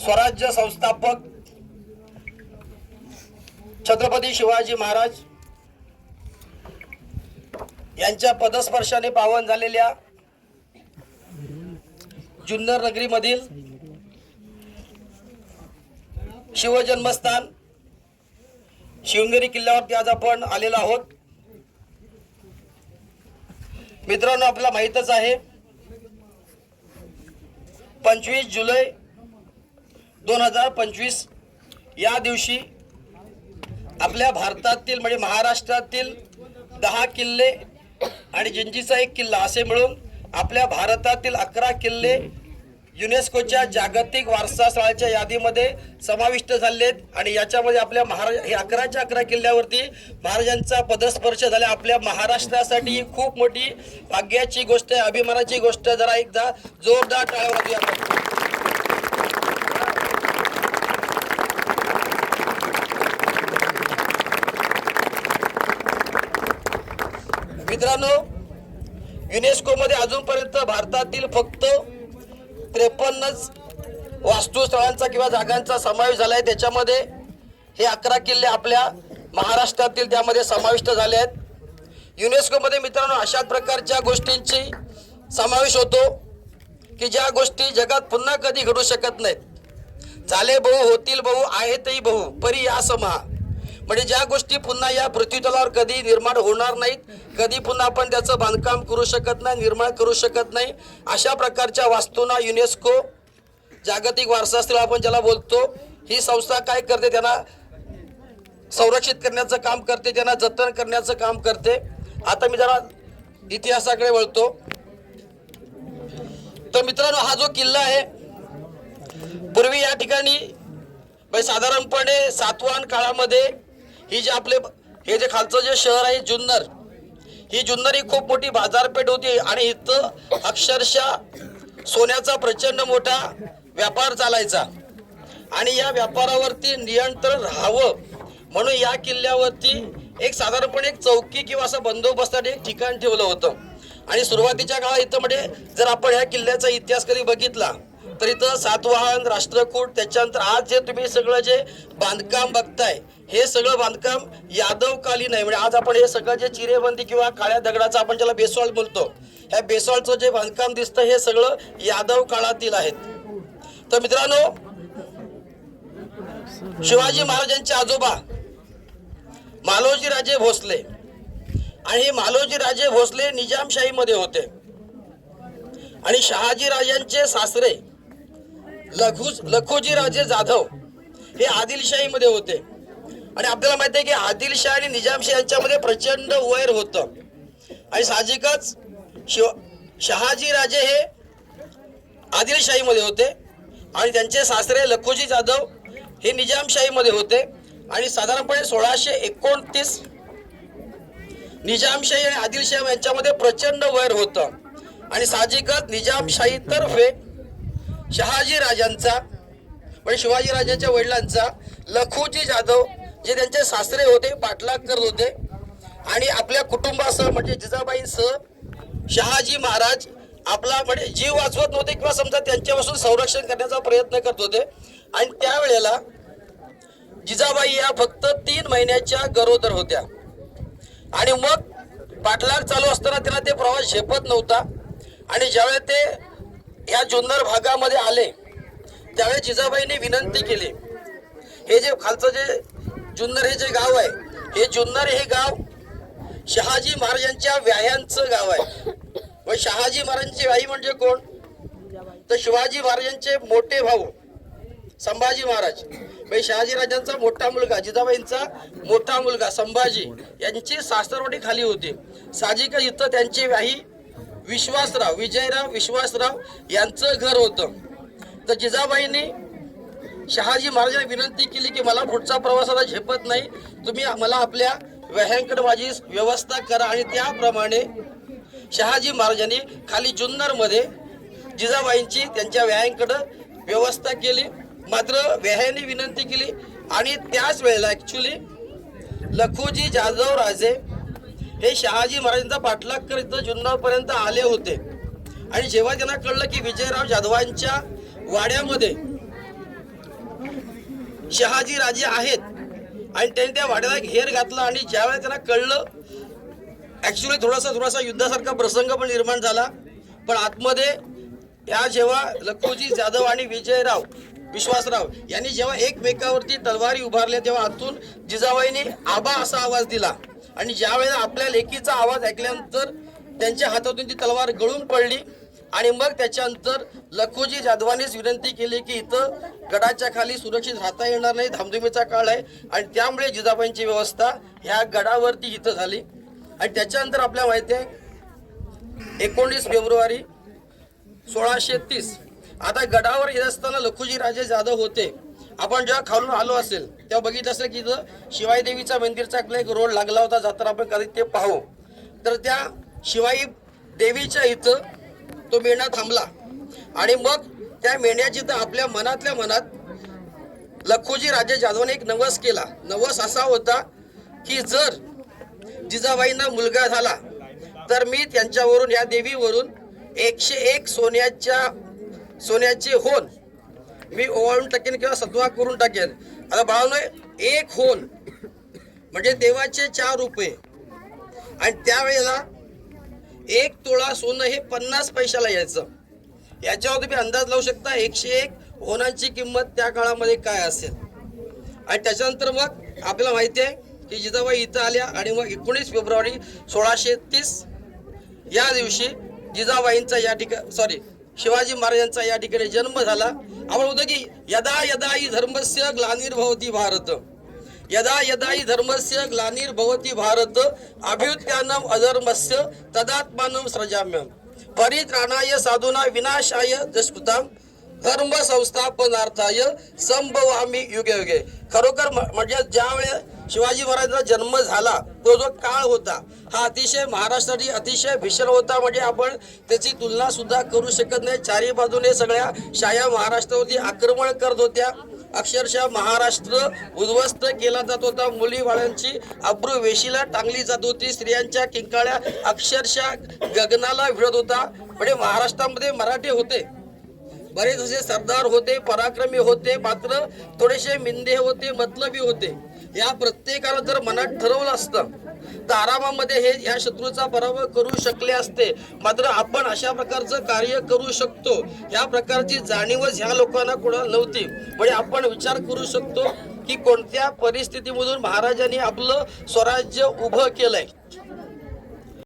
स्वराज्य संस्थापक छत्रपती शिवाजी महाराज यांच्या पदस्पर्शाने पावन झालेल्या जुन्नर नगरीमधील शिवजन्मस्थान शिवनेरी किल्ल्यावरती आज आपण आलेलो आहोत. मित्रांनो आपल्याला माहीतच आहे पंचवीस जुलै दोन हजार पंचवीस या दिवशी आपल्या भारतातील म्हणजे महाराष्ट्रातील दहा किल्ले आणि जिंजीचा एक किल्ला असे मिळून आपल्या भारतातील अकरा किल्ले युनेस्कोच्या जागतिक वारसा स्थळाच्या यादीमध्ये समाविष्ट झाले आहेत आणि याच्यामध्ये आपल्या महाराज हे अकराच्या अकरा किल्ल्यावरती महाराजांचा पदस्पर्श झाला. आपल्या महाराष्ट्रासाठी ही खूप मोठी भाग्याची गोष्ट आहे अभिमानाची गोष्ट जरा एकदा जोरदार टाळ्या आपण. मित्रांनो युनेस्कोमध्ये अजूनपर्यंत भारतातील फक्त त्रेपन्नच वास्तुस्थळांचा किंवा जागांचा समावेश झाला आहे त्याच्यामध्ये हे अकरा किल्ले आपल्या महाराष्ट्रातील त्यामध्ये समाविष्ट झाले आहेत. युनेस्कोमध्ये मित्रांनो अशा प्रकारच्या गोष्टींची समावेश होतो की ज्या गोष्टी जगात पुन्हा कधी घडू शकत नाहीत. झाले बहु होतील बहु आहेतही बहु परी या समा. म्हणजे ज्या गोष्टी पुन्हा या पृथ्वीतलावर कधी निर्माण होणार नाहीत कधी पुन्हा आपण त्याचं बांधकाम करू शकत नाही निर्माण करू शकत नाही अशा प्रकारच्या वास्तूंना युनेस्को जागतिक वारसा आपण ज्याला बोलतो ही संस्था काय करते त्यांना? संरक्षित करण्याचं काम करते त्यांना जतन करण्याचं काम करते. आता मी जरा इतिहासाकडे वळतो. तर मित्रांनो हा जो किल्ला आहे पूर्वी या ठिकाणी म्हणजे साधारणपणे सातवाहन काळामध्ये ही जे आपले हे जे खालचं जे शहर आहे जुन्नर ही जुन्नर ही खूप मोठी बाजारपेठ होती आणि इथं अक्षरशः सोन्याचा प्रचंड मोठा व्यापार चालायचा. आणि या व्यापारावरती नियंत्रण राहावं म्हणून या किल्ल्यावरती एक साधारणपणे एक चौकी किंवा असं बंदोबस्ताने एक ठिकाण ठेवलं होतं. आणि सुरुवातीच्या काळात इथं म्हणजे जर आपण ह्या किल्ल्याचा इतिहास कधी बघितला तर इथं सातवाहन राष्ट्रकूट त्याच्यानंतर आज जे तुम्ही सगळं जे बांधकाम बघताय हे सगळं बांधकाम यादवकालीन आहे. म्हणजे आज आपण हे सगळं जे चिरेबंदी किंवा काळ्या दगडाचं आपण ज्याला बेसॉल्ट बोलतो ह्या बेसॉल्टचं जे बांधकाम दिसतं हे सगळं यादव काळातील आहेत. तर मित्रांनो शिवाजी महाराजांचे आजोबा मालोजी राजे भोसले आणि हे मालोजी राजे भोसले निजामशाहीमध्ये होते. आणि शहाजी राजांचे सासरे लघु लखोजी राजे जाधव हे आदिलशाहीमध्ये होते. आणि आपल्याला माहिती आहे की आदिलशाह आणि निजामशाह यांच्यामध्ये प्रचंड वैर होतं. आणि साहजिकच शिव शहाजी राजे हे आदिलशाहीमध्ये होते. आणि त्यांचे सासरे लखोजी जाधव हे निजामशाहीमध्ये होते. आणि साधारणपणे सोळाशे एकोणतीस निजामशाही आणि आदिलशाही यांच्यामध्ये प्रचंड वैर होतं. आणि साहजिकच निजामशाहीतर्फे शहाजी राजांचा म्हणजे शिवाजी राजांच्या वडिलांचा लखुजी जाधव जे त्यांचे सासरे होते पाठलाग करत होते आणि आपल्या कुटुंबासह म्हणजे जिजाबाईंसह शहाजी महाराज आपला म्हणजे जीव वाचवत नव्हते किंवा समजा त्यांच्यापासून संरक्षण करण्याचा प्रयत्न करत होते. आणि त्यावेळेला जिजाबाई या फक्त तीन महिन्याच्या गरोदर होत्या. आणि मग पाठलाग चालू असताना त्यांना ते प्रवास झेपत नव्हता. आणि ज्यावेळेला ते ह्या जुन्नर भागामध्ये आले त्यावेळेस जिजाबाईने विनंती केली. हे जे खालचं जे जुन्नर हे जे गाव आहे हे जुन्नर हे गाव शहाजी महाराजांच्या व्याह्यांचं गाव आहे. व शहाजी महाराजांची व्याही म्हणजे कोण? तर शिवाजी महाराजांचे मोठे भाऊ संभाजी महाराज. म्हणजे शहाजी राजांचा मोठा मुलगा जिजाबाईंचा मोठा मुलगा संभाजी यांची सासरवाडी खाली होती. साजिक इथं त्यांची व्याही विश्वासराव विजयराव विश्वासराव यांचं घर होतं. तर जिजाबाईंनी शहाजी महाराजांना विनंती केली की मला पुढचा प्रवासाला झेपत नाही. तुम्ही मला आपल्या वह्यांकडे माझी व्यवस्था करा आणि त्याप्रमाणे शहाजी महाराजांनी खाली जुन्नरमध्ये जिजाबाईंची त्यांच्या व्याह्यांकडं व्यवस्था केली. मात्र व्याह्यांनी विनंती केली आणि त्याच वेळेला ॲक्च्युली लखोजी जाधव राजे हे शहाजी महाराजांचा पाठलाग करीत जुन्नरपर्यंत आले होते. आणि जेव्हा त्यांना कळलं की विजयराव जाधवांच्या वाड्यामध्ये शहाजी राजे आहेत. आणि त्यांनी त्या वाड्याला घेर घातला आणि ज्यावेळेला त्यांना कळलं ॲक्च्युली थोडासा थोडासा युद्धासारखा प्रसंग पण निर्माण झाला. पण आतमध्ये या जेव्हा लखोजी जाधव आणि विजयराव विश्वासराव यांनी जेव्हा एकमेकावरती तलवारी उभारल्या तेव्हा आतून जिजाबाईने आबा असा आवाज दिला. आणि ज्यावेळेला आपल्या लेकीचा आवाज ऐकल्यानंतर त्यांच्या हातातून ती तलवार गळून पडली आणि मग त्याच्यानंतर लखोजी जाधवानेच विनंती केली की इथं गडाच्या खाली सुरक्षित राहता येणार नाही धामधुमीचा काळ आहे आणि त्यामुळे जिजाबाईंची व्यवस्था ह्या गडावरती इथं झाली. आणि त्याच्यानंतर आपल्याला माहिती आहे एकोणीस फेब्रुवारी सोळाशे तीस. आता गडावर येत असताना लखुजी राजे जाधव होते. आपण जेव्हा खालून आलो असेल तेव्हा बघितलं असेल की इथं शिवायदेवीचा मंदिरचा आपला एक रोड लागला होता जाताना आपण कधी ते पाहू. तर त्या शिवाई देवीच्या इथं तो मेणा थांबला. आणि मग त्या मेण्याची तर आपल्या मनातल्या मनात लखोजी राजे जाधवाने एक नवस केला. नवस असा होता की जर जिजाबाईंना मुलगा झाला तर मी त्यांच्यावरून या देवीवरून एकशे एक सोन्याच्या सोन्याचे होन मी ओवाळून टाकेन किंवा सत्वा करून टाकेन. आता बाळानो एक होन म्हणजे देवाचे चार रुपये आणि त्यावेळेला एक तोळा सोनं हे पन्नास पैशाला यायचं. याच्यावर तुम्ही अंदाज लावू शकता एकशे एक ओनांची किंमत त्या काळामध्ये काय असेल? आणि त्याच्यानंतर मग आपल्याला माहिती आहे की जिजाबाई इथं आल्या आणि मग एकोणीस फेब्रुवारी सोळाशे तीस या दिवशी जिजाबाईंचा या ठिकाणी सॉरी शिवाजी महाराजांचा या ठिकाणी जन्म झाला. आपण होतं की यदा यदा ही धर्मस्य ग्लानिर्भवती भारत. यदा यदा हि धर्मस्य ग्लानिर्भवती भारत अभ्युत्थानम अधर्मस्य तदात्मानं सृजाम्यम। परित्राणाय साधूना विनाशाय जस्कृताम धर्म संस्थापनार्थाय संभवामी युगे युगे। खरोखर म- म्हणजे ज्या वेळेस शिवाजी महाराजांचा जन्म झाला तो जो काळ होता हा अतिशय महाराष्ट्रासाठी अतिशय भीषण होता. म्हणजे आपण त्याची तुलना सुद्धा करू शकत नाही. चारी बाजूने सगळ्या शाया महाराष्ट्रावरती आक्रमण करत होत्या. अक्षरशः महाराष्ट्र उद्ध्वस्त केला जात होता. मुली बाळांची अब्रू वेशीला टांगली जात होती. स्त्रियांच्या किंकाळ्या अक्षरशः गगनाला भिडत होता. म्हणजे महाराष्ट्रामध्ये मराठी होते. बरेच असे सरदार होते पराक्रमी होते. मात्र थोडेसे मिंदे होते मतलबी होते. या प्रत्येकाला जर मनात ठरवलं असतं तर आरामामध्ये हे या शत्रूचा पराभव करू शकले असते मात्र आपण अशा प्रकारचं कार्य करू शकतो. या प्रकारची जाणीवच ह्या लोकांना कोणाला नव्हती. म्हणजे आपण विचार करू शकतो की कोणत्या परिस्थितीमधून महाराजांनी आपलं स्वराज्य उभं केलंय.